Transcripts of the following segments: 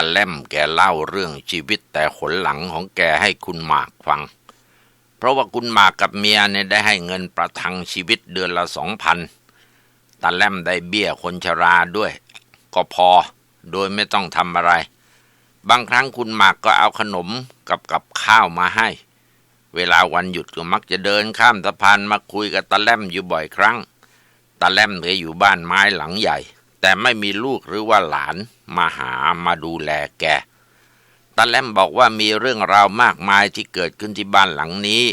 ตาเล่มแกเล่าเรื่องชีวิตแต่ขนหลังของแกให้คุณหมากฟัง เพราะว่าคุณหมากกับเมียเนี่ยได้ให้เงินประทังชีวิตเดือนละสองพันตาเล่มได้เบี้ยคนชราด้วย ก็พอโดยไม่ต้องทำอะไร บางครั้งคุณหมากก็เอาขนมกับกับข้าวมาให้ เวลาวันหยุดก็มักจะเดินข้ามสะพานมาคุยกับตาเล่มอยู่บ่อยครั้งตาเล่มเคยอยู่บ้านไม้หลังใหญ่ แต่ไม่มีลูกหรือว่าหลานมาหามาดูแลแกตาเล่มบอกว่ามีเรื่องราวมากมายที่เกิดขึ้นที่บ้านหลังนี้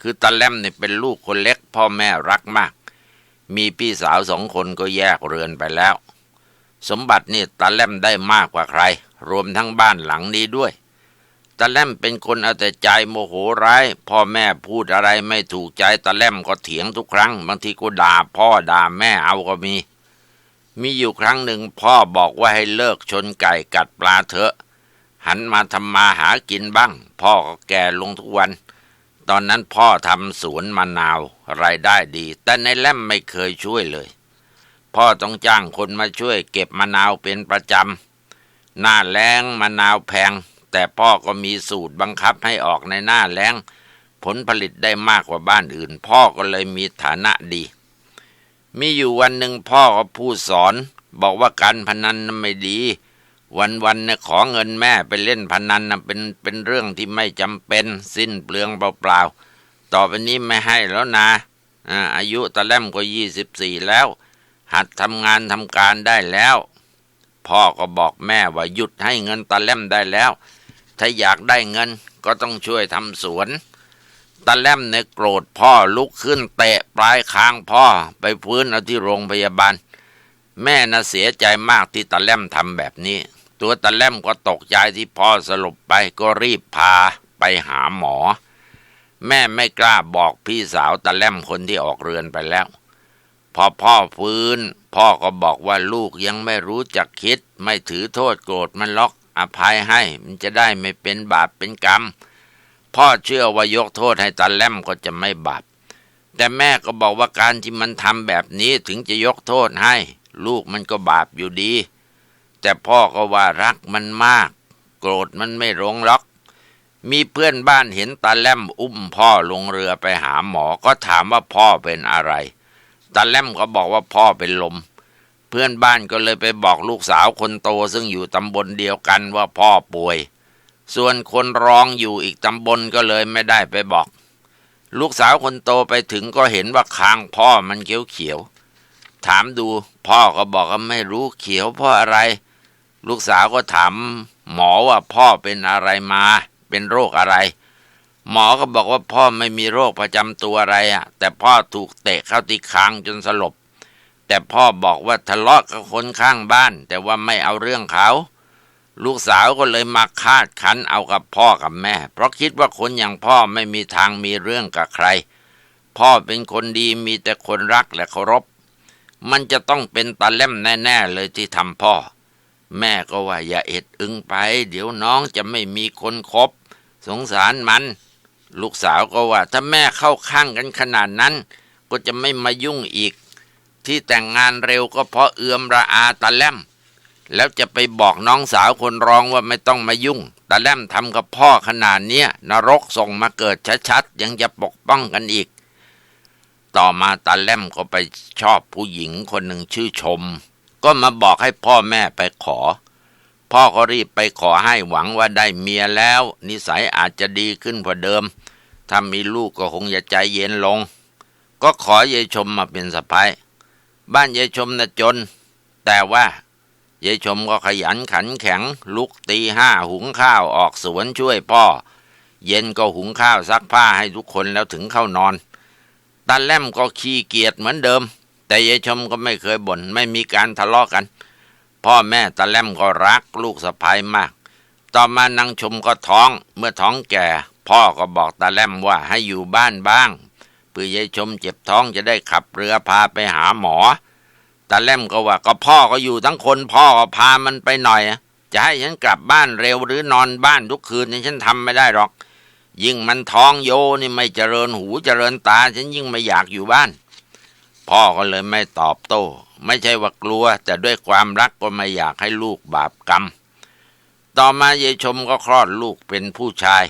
คือตาเล่มเนี่ยเป็นลูกคนเล็ก พ่อแม่รักมาก มีพี่สาวสองคนก็แยกเรือนไปแล้ว สมบัตินี่ตาเล่มได้มากกว่าใคร รวมทั้งบ้านหลังนี้ด้วยตาแลมเป็นคนเอาแต่ใจโมโหร้าย พ่อแม่พูดอะไรไม่ถูกใจตาแลมก็เถียงทุกครั้ง บางทีก็ด่าพ่อด่าแม่เอาก็มี มีอยู่ครั้งหนึ่งพ่อบอกว่าให้เลิกชนไก่กัดปลาเถอะ หันมาทำมาหากินบ้าง พ่อก็แก่ลงทุกวัน ตอนนั้นพ่อทำสวนมะนาวรายได้ดี แต่ในแล่มไม่เคยช่วยเลย พ่อต้องจ้างคนมาช่วยเก็บมะนาวเป็นประจำหน้าแล้งมะนาวแพง แต่พ่อก็มีสูตรบังคับให้ออกในหน้าแล้ง ผลผลิตได้มากกว่าบ้านอื่น พ่อก็เลยมีฐานะดี มีอยู่วันหนึ่งพ่อก็พูดสอน บอกว่าการพนันนั้นไม่ดี วันวันเนี่ยขอเงินแม่ไปเล่นพนันนะเป็นเป็นเรื่องที่ไม่จำเป็นสิ้นเปลืองเปล่าๆ ต่อไปนี้ไม่ให้แล้วนะอายุตะแลมก็ยี่สิบสี่แล้ว หัดทำงานทำการได้แล้ว พ่อก็บอกแม่ว่าหยุดให้เงินตะแลมได้แล้ว ถ้าอยากได้เงินก็ต้องช่วยทำสวน ตาแลมเนี่ยโกรธพ่อลุกขึ้นเตะปลายคางพ่อไปพื้นเอาที่โรงพยาบาล แม่น่ะเสียใจมากที่ตาแลมทำแบบนี้ ตัวตาแลมก็ตกใจที่พ่อสลบไปก็รีบพาไปหาหมอ แม่ไม่กล้าบอกพี่สาวตาแลมคนที่ออกเรือนไปแล้ว พอพ่อฟื้น พ่อก็บอกว่าลูกยังไม่รู้จักคิด ไม่ถือโทษโกรธมันล็อกอภัยให้ มันจะได้ไม่เป็นบาปเป็นกรรม พ่อเชื่อว่ายกโทษให้ตาแลมก็จะไม่บาปแต่แม่ก็บอกว่าการที่มันทำแบบนี้ถึงจะยกโทษให้ ลูกมันก็บาปอยู่ดี แต่พ่อก็ว่ารักมันมาก โกรธมันไม่ลงล็อก มีเพื่อนบ้านเห็นตาแลมอุ้มพ่อลงเรือไปหาหมอก็ถามว่าพ่อเป็นอะไรตาแลมก็บอกว่าพ่อเป็นลม เพื่อนบ้านก็เลยไปบอกลูกสาวคนโตซึ่งอยู่ตำบลเดียวกันว่าพ่อป่วย ส่วนคนรองอยู่อีกตำบลก็เลยไม่ได้ไปบอก ลูกสาวคนโตไปถึงก็เห็นว่าคางพ่อมันเขียวเขียวถามดูพ่อก็บอกว่าไม่รู้เขียวเพราะอะไร ลูกสาวก็ถามหมอว่าพ่อเป็นอะไรมา เป็นโรคอะไร หมอก็บอกว่าพ่อไม่มีโรคประจำตัวอะไรอะแต่พ่อถูกเตะเข้าที่คางจนสลบ แต่พ่อบอกว่าทะเลาะกับคนข้างบ้าน แต่ว่าไม่เอาเรื่องเขา ลูกสาวก็เลยมาคาดขันเอากับพ่อกับแม่ เพราะคิดว่าคนอย่างพ่อไม่มีทางมีเรื่องกับใคร พ่อเป็นคนดีมีแต่คนรักและเคารพ มันจะต้องเป็นตาเล่มแน่ ๆ เลยที่ทำพ่อ แม่ก็ว่าอย่าเอ็ดอึงไป เดี๋ยวน้องจะไม่มีคนคบ สงสารมัน ลูกสาวก็ว่า ถ้าแม่เข้าข้างกันขนาดนั้น ก็จะไม่มายุ่งอีก ที่แต่งงานเร็วก็เพราะเอือมระอาตาแลม แล้วจะไปบอกน้องสาวคนร้องว่าไม่ต้องมายุ่งตาแลมทำกับพ่อขนาดเนี้ยนรกส่งมาเกิดชัดๆยังจะปกป้องกันอีก ต่อมาตาแลมก็ไปชอบผู้หญิงคนหนึ่งชื่อชม ก็มาบอกให้พ่อแม่ไปขอ พ่อก็รีบไปขอให้หวังว่าได้เมียแล้ว นิสัยอาจจะดีขึ้นกว่าเดิมถ้ามีลูกก็คงจะใจเย็นลง ก็ขอยายชมมาเป็นสะพ้ายบ้านยายชมน่ะจน แต่ว่า ยายชมก็ขยันขันแข็ง ลุกตีห้าหุงข้าวออกสวนช่วยพ่อ เย็นก็หุงข้าวซักผ้าให้ทุกคนแล้วถึงเข้านอนตาแลมก็ขี้เกียจเหมือนเดิม แต่ยายชมก็ไม่เคยบน่นไม่มีการทะเลาะกัน พ่อแม่ตาแลมก็รักลูกสะพ้ายมาก ต่อมานางชมก็ท้องเมื่อท้องแก่ พ่อก็บอกตาแลมว่าให้อยู่บ้านบ้างเพื่อยายชมเจ็บท้องจะได้ขับเรือพาไปหาหมอ ตาเล่มก็ว่าก็พ่อก็อยู่ทั้งคนพ่อก็พามันไปหน่อย จะให้ฉันกลับบ้านเร็วหรือนอนบ้านทุกคืนนี่ฉันทำไม่ได้หรอก ยิ่งมันท้องโยนี่ไม่เจริญหูเจริญตา ฉันยิ่งไม่อยากอยู่บ้าน พ่อก็เลยไม่ตอบโต้ ไม่ใช่ว่ากลัว แต่ด้วยความรักก็ไม่อยากให้ลูกบาปกรรม ต่อมายายชมก็คลอดลูกเป็นผู้ชาย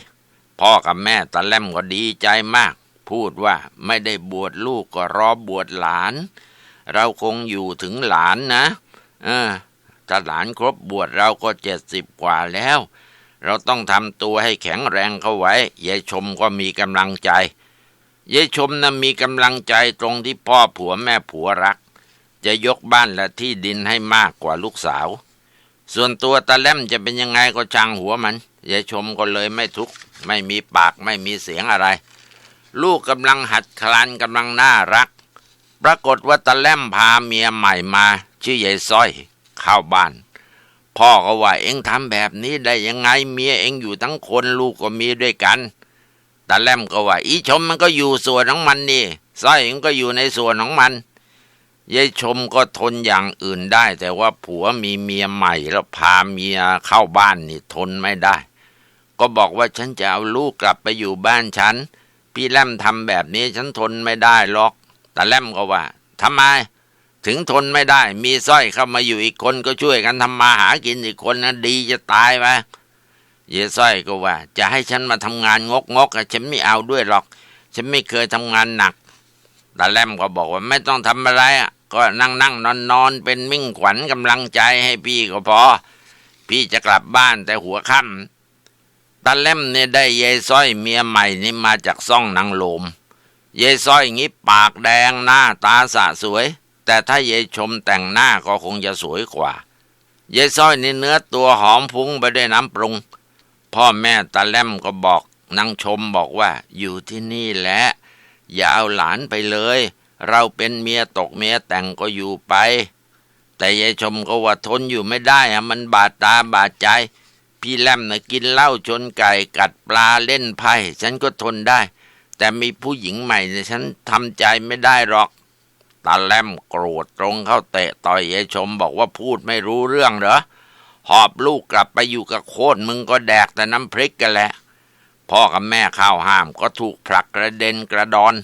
พ่อกับแม่ตาแลมก็ดีใจมาก พูดว่าไม่ได้บวชลูกก็รอบวชหลาน เราคงอยู่ถึงหลานนะเออถ้าหลานครบบวชเราก็เจ็ดสิบกว่าแล้ว เราต้องทำตัวให้แข็งแรงเข้าไว้ยายชมก็มีกำลังใจยายชมนะ่ะมีกำลังใจตรงที่พ่อผัวแม่ผัวรัก จะยกบ้านและที่ดินให้มากกว่าลูกสาว ส่วนตัวตาแลมจะเป็นยังไงก็ช่างหัวมันยายชมก็เลยไม่ทุกข์ไม่มีปากไม่มีเสียงอะไร ลูกกำลังหัดคลานกำลังน่ารัก ปรากฏว่าตาแลมพาเมียใหม่มา ชื่อยายซ้อย เข้าบ้าน พ่อก็ว่าเอ็งทำแบบนี้ได้ยังไงเมียเอ็งอยู่ทั้งคนลูกก็มีด้วยกันตาแลมก็ว่า อีชมมันก็อยู่ส่วนของมันนี่ซ้อยมันก็อยู่ในส่วนของมันยายชมก็ทนอย่างอื่นได้ แต่ว่าผัวมีเมียใหม่แล้วพาเมียเข้าบ้านนี่ทนไม่ได้ ก็บอกว่าฉันจะเอาลูกกลับไปอยู่บ้านฉัน พี่แลมทำแบบนี้ฉันทนไม่ได้หรอก ตาแลมก็ว่าทำไม ถึงทนไม่ได้ มีสร้อยเข้ามาอยู่อีกคนก็ช่วยกันทำมาหากินอีกคนนะดีจะตายไปเยสร้อยก็ว่า จะให้ฉันมาทำงานงกงกฉันไม่เอาด้วยหรอก ฉันไม่เคยทำงานหนักตาแลมก็บอกว่าไม่ต้องทำอะไรอะก็นั่งนั่งนอนนอนเป็นมิ่งขวัญกำลังใจให้พี่ก็พอ พี่จะกลับบ้านแต่หัวค่ำตาแลมเนี่ยได้เยสร้อยเมียใหม่นี่มาจากซ่องนางโลม เยสร้อยงี้ปากแดงหน้าตาสะสวย แต่ถ้าเยชมแต่งหน้าก็คงจะสวยกว่า เยซ้อยนี่เนื้อตัวหอมฟุ้งไปด้วยน้ำปรุง พ่อแม่ตาแลมก็บอกนางชมบอกว่าอยู่ที่นี่แหละอย่าเอาหลานไปเลย เราเป็นเมียตกเมียแต่งก็อยู่ไป แต่ยายชมก็ว่าทนอยู่ไม่ได้อะมันบาดตาบาดใจ พี่แลมน่ะกินเหล้าชนไก่กัดปลาเล่นไพ่ฉันก็ทนได้ แต่มีผู้หญิงใหม่เนี่ยฉันทำใจไม่ได้หรอกตาแลมโกรธตรงเข้าเตะต่อยยายชมบอกว่าพูดไม่รู้เรื่องเหรอ หอบลูกกลับไปอยู่กับโคตรมึงก็แดกแต่น้ำพริกกันแหละ พ่อกับแม่ข้าวห้ามก็ถูกผลักกระเด็นกระดอน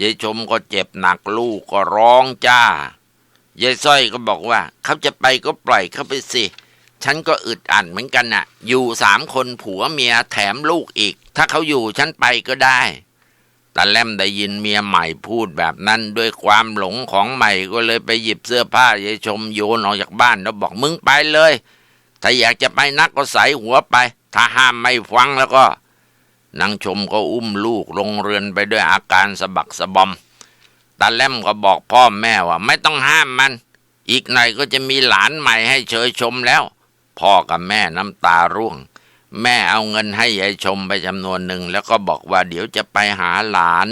ยายชมก็เจ็บหนักลูกก็ร้องจ้ายายสร้อยก็บอกว่า เขาจะไปก็ปล่อยเขาไปสิ ฉันก็อึดอัดเหมือนกันน่ะ อยู่สามคนผัวเมียแถมลูกอีก ถ้าเขาอยู่ฉันไปก็ได้ ตาแลมได้ยินเมียใหม่พูดแบบนั้นด้วยความหลงของใหม่ก็เลยไปหยิบเสื้อผ้ายายชมโยนออกจากบ้านแล้วบอกมึงไปเลย ถ้าอยากจะไปนักก็ใส่หัวไป ถ้าห้ามไม่ฟังแล้วก็ นางชมก็อุ้มลูกลงเรือนไปด้วยอาการสะบักสะบอมตาแลมก็บอกพ่อแม่ว่า ไม่ต้องห้ามมัน อีกหน่อยก็จะมีหลานใหม่ให้เชยชมแล้ว พ่อกับแม่น้ำตาร่วง แม่เอาเงินให้ยายชมไปจำนวนหนึ่ง แล้วก็บอกว่าเดี๋ยวจะไปหาหลาน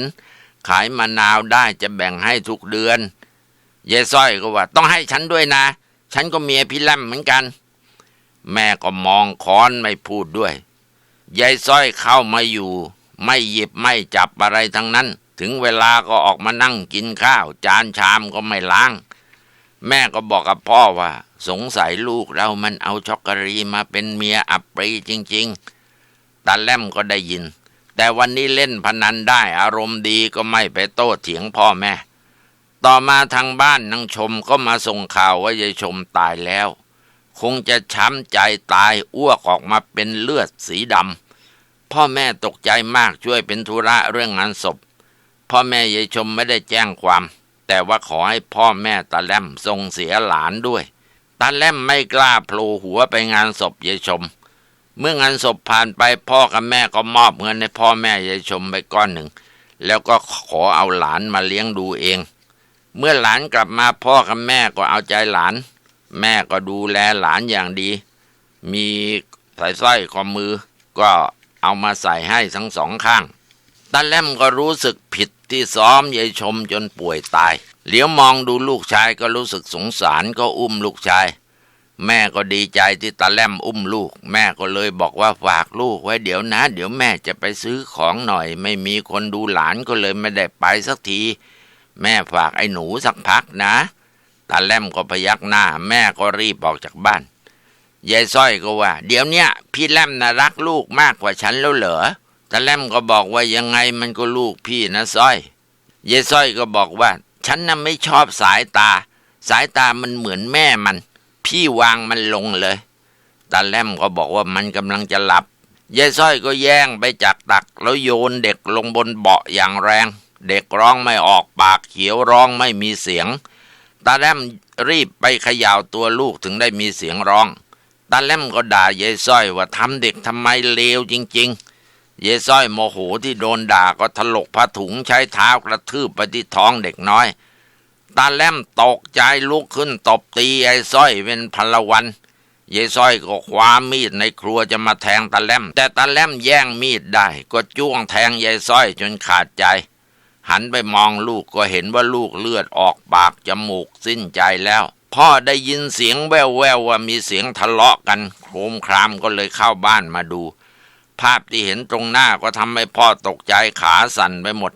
ขายมะนาวได้จะแบ่งให้ทุกเดือนยายสร้อยก็ว่า ต้องให้ฉันด้วยนะ ฉันก็เมียพี่แลมเหมือนกัน แม่ก็มองค้อนไม่พูดด้วยยายสร้อยเข้ามาอยู่ ไม่หยิบไม่จับอะไรทั้งนั้น ถึงเวลาก็ออกมานั่งกินข้าว จานชามก็ไม่ล้าง แม่ก็บอกกับพ่อว่า สงสัยลูกเรามันเอาช็อกโกรีมาเป็นเมียอับปรีจริง ๆตาแลมก็ได้ยิน แต่วันนี้เล่นพนันได้อารมณ์ดีก็ไม่ไปโต้เถียงพ่อแม่ ต่อมาทางบ้านนางชมก็มาส่งข่าวว่ายายชมตายแล้ว คงจะช้ำใจตายอ้วกออกมาเป็นเลือดสีดำพ่อแม่ตกใจมากช่วยเป็นธุระเรื่องงานศพ พ่อแม่ยายชมไม่ได้แจ้งความ แต่ว่าขอให้พ่อแม่ตาแลมทรงเสียหลานด้วย ตาแล่มไม่กล้าโผล่หัวไปงานศพยายชม เมื่องานศพผ่านไปพ่อกับแม่ก็มอบเงินให้พ่อแม่ยายชมไปก้อนหนึ่ง แล้วก็ขอเอาหลานมาเลี้ยงดูเอง เมื่อหลานกลับมาพ่อกับแม่ก็เอาใจหลาน แม่ก็ดูแลหลานอย่างดี มีใส่สร้อยข้อมือก็เอามาใส่ให้ทั้งสองข้างตาแล่มก็รู้สึกผิดที่ซ้อมยายชมจนป่วยตาย เหลียวมองดูลูกชายก็รู้สึกสงสารก็อุ้มลูกชาย แม่ก็ดีใจที่ตาแลมอุ้มลูก แม่ก็เลยบอกว่าฝากลูกไว้เดี๋ยวนะ เดี๋ยวแม่จะไปซื้อของหน่อย ไม่มีคนดูหลานก็เลยไม่ได้ไปสักที แม่ฝากไอ้หนูสักพักนะตาแลมก็พยักหน้า แม่ก็รีบออกจากบ้านยายสร้อยก็ว่า เดี๋ยวเนี้ยพี่แลมน่ะรักลูกมากกว่าฉันแล้วเหรอตาแลมก็บอกว่ายังไงมันก็ลูกพี่นะสร้อยยายสร้อยก็บอกว่า ฉันน่ะไม่ชอบสายตา สายตามันเหมือนแม่มัน พี่วางมันลงเลย ตาแลมก็บอกว่ามันกำลังจะหลับยายสร้อยก็แย่งไปจากตักแล้วโยนเด็กลงบนเบาะอย่างแรง เด็กร้องไม่ออกปากเขียวร้องไม่มีเสียง ตาแลมรีบไปขย่าวตัวลูกถึงได้มีเสียงร้อง ตาแลมก็ด่ายายสร้อยว่าทำเด็กทำไมเลวจริง ๆ ยายสร้อยโมโหที่โดนด่าก็ถลกผ้าถุงใช้เท้ากระทืบไปที่ท้องเด็กน้อย ตาแลมตกใจลุกขึ้นตบตีไอ้สร้อยเป็นพลวันยายสร้อยก็คว้ามีดในครัวจะมาแทงตาแลม แต่ตาแลมแย่งมีดได้ ก็จ้วงแทงยายสร้อยจนขาดใจ หันไปมองลูกก็เห็นว่าลูกเลือดออกปากจมูกสิ้นใจแล้ว พ่อได้ยินเสียงแว่วๆว่ามีเสียงทะเลาะกัน โครมครามก็เลยเข้าบ้านมาดู ภาพที่เห็นตรงหน้าก็ทำให้พ่อตกใจขาสั่นไปหมด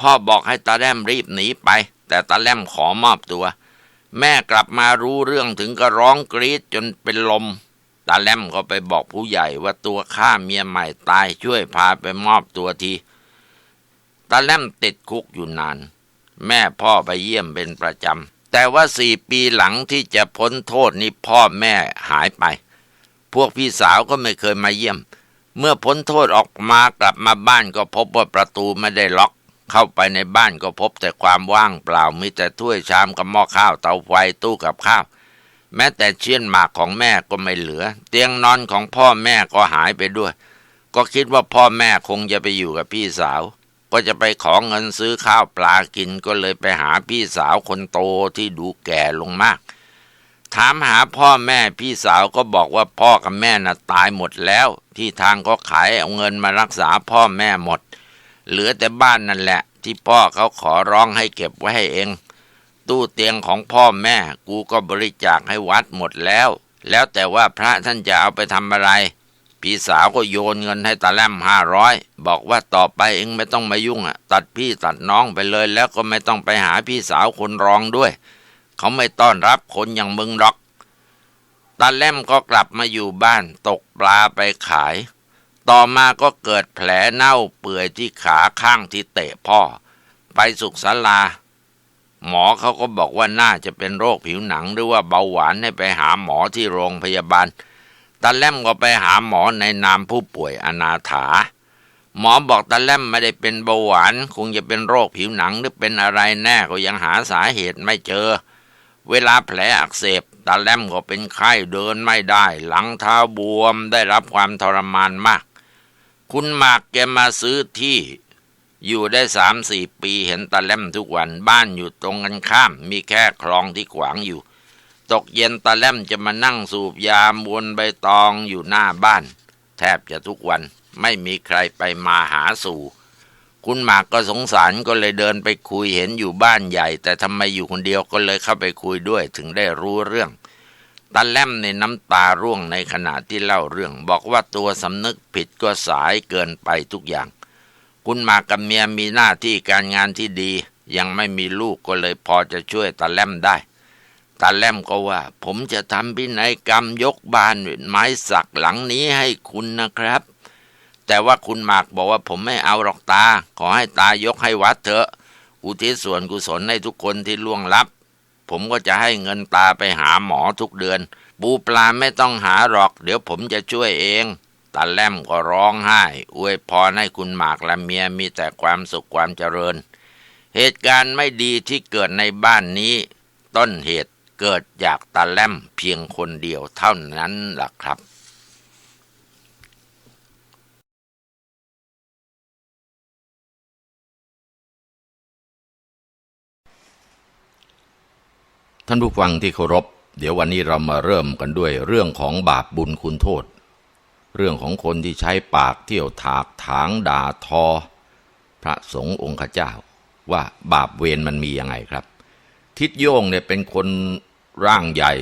พ่อบอกให้ตาแลมรีบหนีไป แต่ตาแลมขอมอบตัว แม่กลับมารู้เรื่องถึงก็ร้องกรีดจนเป็นลมตาแลมก็ไปบอกผู้ใหญ่ว่าตัวข้าเมียใหม่ตายช่วยพาไปมอบตัวทีตาแลมติดคุกอยู่นาน แม่พ่อไปเยี่ยมเป็นประจำแต่ว่าสี่ปีหลังที่จะพ้นโทษนี่พ่อแม่หายไป พวกพี่สาวก็ไม่เคยมาเยี่ยม เมื่อพ้นโทษออกมากลับมาบ้านก็พบว่าประตูไม่ได้ล็อก เข้าไปในบ้านก็พบแต่ความว่างเปล่ามีแต่ถ้วยชามกับหม้อข้าวเตาไฟตู้กับข้าว แม้แต่เชียนหมากของแม่ก็ไม่เหลือ เตียงนอนของพ่อแม่ก็หายไปด้วย ก็คิดว่าพ่อแม่คงจะไปอยู่กับพี่สาว ก็จะไปขอเงินซื้อข้าวปลากินก็เลยไปหาพี่สาวคนโตที่ดูแก่ลงมาก ถามหาพ่อแม่พี่สาวก็บอกว่าพ่อกับแม่น่ะตายหมดแล้ว ที่ทางก็ขายเอาเงินมารักษาพ่อแม่หมด เหลือแต่บ้านนั่นแหละ ที่พ่อเขาขอร้องให้เก็บไว้ให้เอง ตู้เตียงของพ่อแม่กูก็บริจาคให้วัดหมดแล้ว แล้วแต่ว่าพระท่านจะเอาไปทำอะไร พี่สาวก็โยนเงินให้ตาแลมห้าร้อยบอกว่าต่อไปเองไม่ต้องมายุ่งอะตัดพี่ตัดน้องไปเลยแล้วก็ไม่ต้องไปหาพี่สาวคนรองด้วย เขาไม่ต้อนรับคนอย่างมึงหรอก ตาแลมก็กลับมาอยู่บ้านตกปลาไปขาย ต่อมาก็เกิดแผลเน่าเปื่อยที่ขาข้างที่เตะพ่อ ไปสุขศาลา หมอเขาก็บอกว่าน่าจะเป็นโรคผิวหนังหรือว่าเบาหวานให้ไปหาหมอที่โรงพยาบาลตาแลมก็ไปหาหมอในนามผู้ป่วยอนาถา หมอบอกตาแลมไม่ได้เป็นเบาหวาน คงจะเป็นโรคผิวหนังหรือเป็นอะไรแน่ก็ยังหาสาเหตุไม่เจอ เวลาแผลอักเสบตาแลมก็เป็นไข้เดินไม่ได้ หลังเท้าบวมได้รับความทรมานมาก คุณหมากแกมาซื้อที่อยู่ได้สามสี่ปีเห็นตาแลมทุกวันบ้านอยู่ตรงกันข้าม มีแค่คลองที่ขวางอยู่ ตกเย็นตาแลมจะมานั่งสูบยามวนใบตองอยู่หน้าบ้าน แทบจะทุกวันไม่มีใครไปมาหาสู่ คุณหมากก็สงสารก็เลยเดินไปคุยเห็นอยู่บ้านใหญ่ แต่ทำไมอยู่คนเดียวก็เลยเข้าไปคุยด้วยถึงได้รู้เรื่องตาแลมในน้ำตาร่วงในขณะที่เล่าเรื่อง บอกว่าตัวสำนึกผิดก็สายเกินไปทุกอย่าง คุณหมากกับเมียมีหน้าที่การงานที่ดี ยังไม่มีลูกก็เลยพอจะช่วยตาแลมได้ตาแลมก็ว่า ผมจะทำพินัยกรรมยกบ้านไม้สักหลังนี้ให้คุณนะครับ แต่ว่าคุณหมากบอกว่าผมไม่เอาหรอกตา ขอให้ตายกให้วัดเถอะ อุทิศส่วนกุศลให้ทุกคนที่ล่วงลับ ผมก็จะให้เงินตาไปหาหมอทุกเดือน ปูปลาไม่ต้องหาหรอก เดี๋ยวผมจะช่วยเองตาแลมก็ร้องไห้ อวยพรให้คุณหมากและเมียมีแต่ความสุขความเจริญ เหตุการณ์ไม่ดีที่เกิดในบ้านนี้ ต้นเหตุเกิดจากตาแลมเพียงคนเดียวเท่านั้นล่ะครับ ท่านผู้ฟังที่เคารพ เดี๋ยววันนี้เรามาเริ่มกันด้วยเรื่องของบาปบุญคุณโทษ เรื่องของคนที่ใช้ปากเที่ยวถากถางด่าทอ พระสงฆ์องค์ข้าเจ้า ว่าบาปเวรมันมียังไงครับ ทิดโยงเนี่ยเป็นคนร่างใหญ่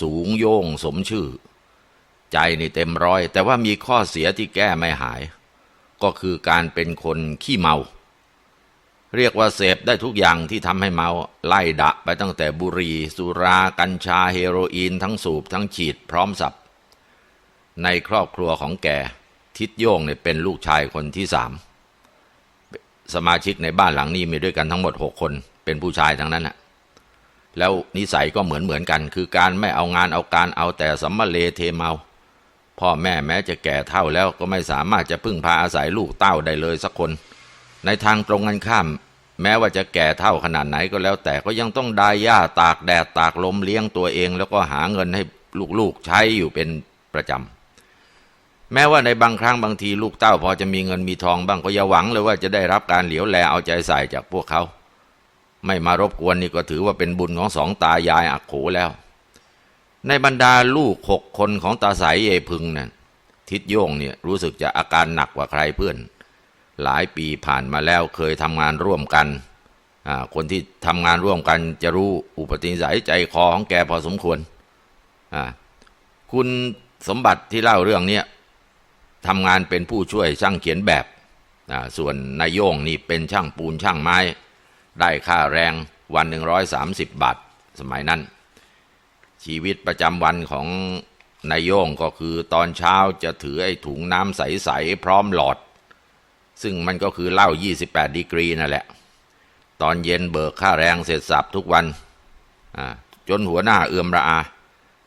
สูงโยงสมชื่อ ใจนี่เต็มร้อย แต่ว่ามีข้อเสียที่แก้ไม่หาย ก็คือการเป็นคนขี้เมา เรียกว่าเสพได้ทุกอย่างที่ทำให้เมาไล่ดะไปตั้งแต่บุหรี่ สุรา กัญชาเฮโรอีน ทั้งสูบทั้งฉีดพร้อมสับ ในครอบครัวของแก ทิดโยงเนี่ยเป็นลูกชายคนที่สามสมาชิกในบ้านหลังนี้มีด้วยกันทั้งหมดหกคน เป็นผู้ชายทั้งนั้นแหละแล้วนิสัยก็เหมือนเหมือนกัน คือการไม่เอางานเอาการเอาแต่สัมมาเลเทเมา พ่อแม่แม้จะแก่เท่าแล้วก็ไม่สามารถจะพึ่งพาอาศัยลูกเต้าได้เลยสักคน ในทางตรงกันข้าม แม้ว่าจะแก่เท่าขนาดไหนก็แล้ว แต่ก็ยังต้องดายหญ้าตากแดดตากลมเลี้ยงตัวเอง แล้วก็หาเงินให้ลูกๆใช้อยู่เป็นประจำ แม้ว่าในบางครั้งบางทีลูกเต้าพอจะมีเงินมีทองบ้างก็อย่าหวังเลยว่าจะได้รับการเหลียวแลเอาใจใส่จากพวกเขา ไม่มารบกวนนี่ก็ถือว่าเป็นบุญของสองตายายอักโขแล้ว ในบรรดาลูกหกคนของตาใสเยพึงนะ่ะทิดโยงเนี่ยรู้สึกจะอาการหนักกว่าใครเพื่อน หลายปีผ่านมาแล้วเคยทำงานร่วมกัน คนที่ทำงานร่วมกันจะรู้อุปติสัยใจคอของแกพอสมควร คุณสมบัติที่เล่าเรื่องนี้ทำงานเป็นผู้ช่วยช่างเขียนแบบ ส่วนนายโยงนี่เป็นช่างปูนช่างไม้ ได้ค่าแรงวันหนึ่งร้อยสามสิบบาท สมัยนั้น ชีวิตประจำวันของนายโยงก็คือตอนเช้าจะถือไอ้ถุงน้ำใส ๆ พร้อมหลอด ซึ่งมันก็คือเหล้า28ดีกรีนั่นแหละ ตอนเย็นเบิกค่าแรงเสร็จสับทุกวันจนหัวหน้าเอื่อมระอา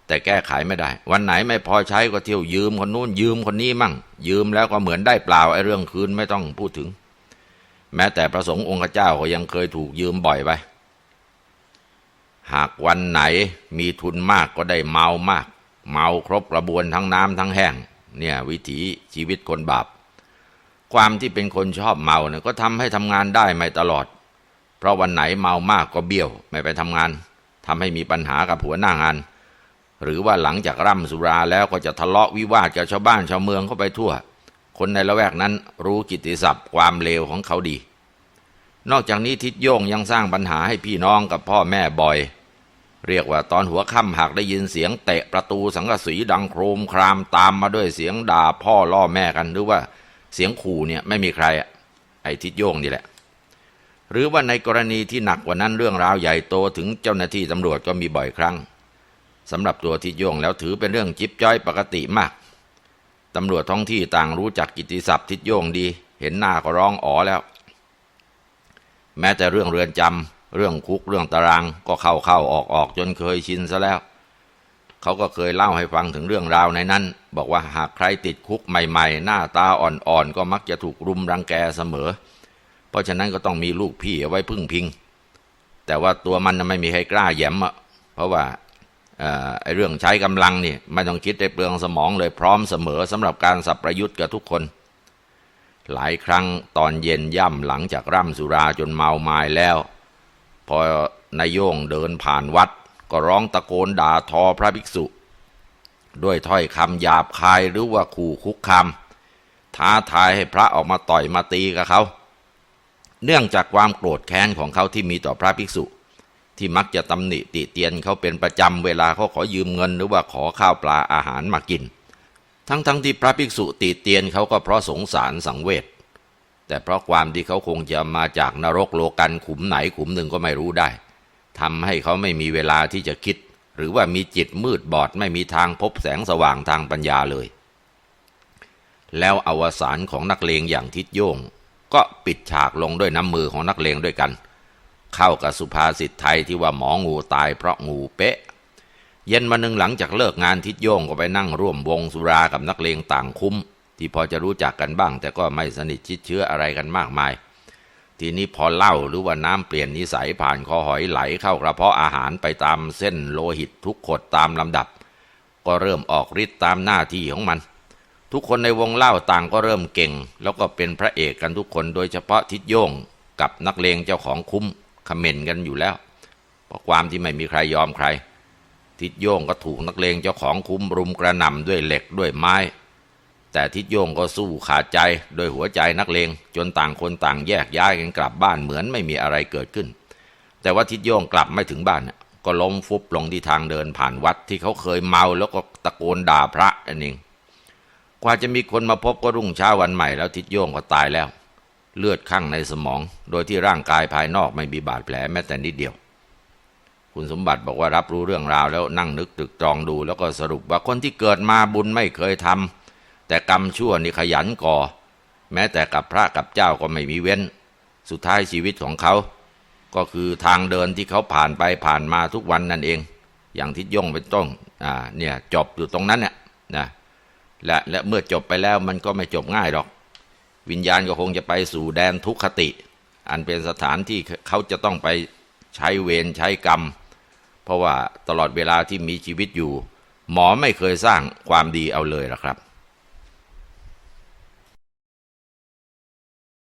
แต่แก้ไขไม่ได้ วันไหนไม่พอใช้ก็เที่ยวยืมคนนู้นยืมคนนี้มั่ง ยืมแล้วก็เหมือนได้เปล่าไอ้เรื่องคืนไม่ต้องพูดถึง แม้แต่พระสงฆ์องค์เจ้าก็ยังเคยถูกยืมบ่อยไปหากวันไหนมีทุนมากก็ได้เมามาก เมาครบกระบวนทั้งน้ำทั้งแห้ง เนี่ยวิถีชีวิตคนบาป ความที่เป็นคนชอบเมาเนี่ยก็ทำให้ทำงานได้ไม่ตลอด เพราะวันไหนเมามากก็เบี้ยวไม่ไปทำงานทำให้มีปัญหากับหัวหน้างาน หรือว่าหลังจากร่ำสุราแล้วก็จะทะเลาะวิวาทกับชาวบ้านชาวเมืองเข้าไปทั่ว คนในละแวกนั้นรู้กิตติศัพท์ความเลวของเขาดี นอกจากนี้ทิศโยงยังสร้างปัญหาให้พี่น้องกับพ่อแม่บ่อย เรียกว่าตอนหัวค่ำหากได้ยินเสียงเตะประตูสังกะสีดังโครมครามตามมาด้วยเสียงด่าพ่อล่อแม่กันหรือว่า เสียงขู่เนี่ยไม่มีใครอะไอ้ทิดโยงนี่แหละ หรือว่าในกรณีที่หนักกว่านั้นเรื่องราวใหญ่โตถึงเจ้าหน้าที่ตำรวจก็มีบ่อยครั้งสำหรับตัวทิดโยงแล้วถือเป็นเรื่องจิ๊บจ้อยปกติมากตำรวจท้องที่ต่างรู้จักกิติศัพท์ทิดโยงดี เห็นหน้าก็ร้องอ๋อแล้ว แม้แต่เรื่องเรือนจำเรื่องคุกเรื่องตารางก็เข้าเข้าออกออกจนเคยชินซะแล้ว เขาก็เคยเล่าให้ฟังถึงเรื่องราวในนั้น บอกว่าหากใครติดคุกใหม่ ๆ หน้าตาอ่อนๆ ก็มักจะถูกรุมรังแกเสมอ เพราะฉะนั้นก็ต้องมีลูกพี่เอาไว้พึ่งพิง แต่ว่าตัวมันไม่มีใครกล้าแย้มอะเพราะว่าไอ้เรื่องใช้กำลังนี่ไม่ต้องคิดได้เปลืองสมองเลยพร้อมเสมอสำหรับการสับประยุทธ์กับทุกคน หลายครั้งตอนเย็นย่ำหลังจากร่ำสุราจนเมาไม้แล้ว พอนายโยงเดินผ่านวัด ก็ร้องตะโกนด่าทอพระภิกษุ ด้วยถ้อยคำหยาบคายหรือว่าขู่คุกคามท้าทายให้พระออกมาต่อยมาตีกับเขา เนื่องจากความโกรธแค้นของเขาที่มีต่อพระภิกษุ ที่มักจะตำหนิติเตียนเขาเป็นประจำเวลาเขาขอยืมเงินหรือว่าขอข้าวปลาอาหารมากิน ทั้งๆทที่พระภิกษุติเตียนเขาก็เพราะสงสารสังเวชแต่เพราะความที่เขาคงจะมาจากนรกโลกันขุมไหนขุมหนึ่งก็ไม่รู้ได้ ทำให้เขาไม่มีเวลาที่จะคิด หรือว่ามีจิตมืดบอดไม่มีทางพบแสงสว่างทางปัญญาเลย แล้วอวสานของนักเลงอย่างทิดโยง ก็ปิดฉากลงด้วยน้ำมือของนักเลงด้วยกัน เข้ากับสุภาษิตไทยที่ว่าหมองูตายเพราะงูเป๊ะ เย็นมาหนึ่งหลังจากเลิกงานทิดโยงก็ไปนั่งร่วมวงสุรากับนักเลงต่างคุ้ม ที่พอจะรู้จักกันบ้าง แต่ก็ไม่สนิทชิดเชื้ออะไรกันมากมาย ทีนี้พอเล่าหรือว่าน้ำเปลี่ยนนิสัยผ่านคอหอยไหลเข้ากระเพาะอาหารไปตามเส้นโลหิตทุกขดตามลำดับ ก็เริ่มออกฤทธิ์ตามหน้าที่ของมัน ทุกคนในวงเล่าต่างก็เริ่มเก่ง แล้วก็เป็นพระเอกกันทุกคนโดยเฉพาะทิดโยงกับนักเลงเจ้าของคุ้มคเมนกันอยู่แล้ว เพราะความที่ไม่มีใครยอมใคร ทิดโยงก็ถูกนักเลงเจ้าของคุ้มรุมกระหน่ำด้วยเหล็กด้วยไม้ แต่ทิดโยงก็สู้ขาดใจโดยหัวใจนักเลง จนต่างคนต่างแยกย้ายกันกลับบ้านเหมือนไม่มีอะไรเกิดขึ้น แต่ว่าทิดโยงกลับไม่ถึงบ้านก็ล้มฟุบลงที่ทางเดินผ่านวัดที่เขาเคยเมาแล้วก็ตะโกนด่าพระอันเองกว่าจะมีคนมาพบก็รุ่งเช้าวันใหม่แล้วทิดโยงก็ตายแล้ว เลือดข้างในสมอง โดยที่ร่างกายภายนอกไม่มีบาดแผลแม้แต่นิดเดียว คุณสมบัติบอกว่ารับรู้เรื่องราวแล้วนั่งนึกตึกตรองดู แล้วก็สรุปว่าคนที่เกิดมาบุญไม่เคยทำ แต่กรรมชั่วนี่ขยันก่อ แม้แต่กับพระกับเจ้าก็ไม่มีเว้น สุดท้ายชีวิตของเขา ก็คือทางเดินที่เขาผ่านไปผ่านมาทุกวันนั่นเอง อย่างทิศย่งเป็นต้นอ่าเนี่ยจบอยู่ตรงนั้นเนี่ยนะและและเมื่อจบไปแล้วมันก็ไม่จบง่ายหรอก วิญญาณก็คงจะไปสู่แดนทุกขติ อันเป็นสถานที่เขาจะต้องไปใช้เวรใช้กรรม เพราะว่าตลอดเวลาที่มีชีวิตอยู่ หมอไม่เคยสร้างความดีเอาเลยละครับ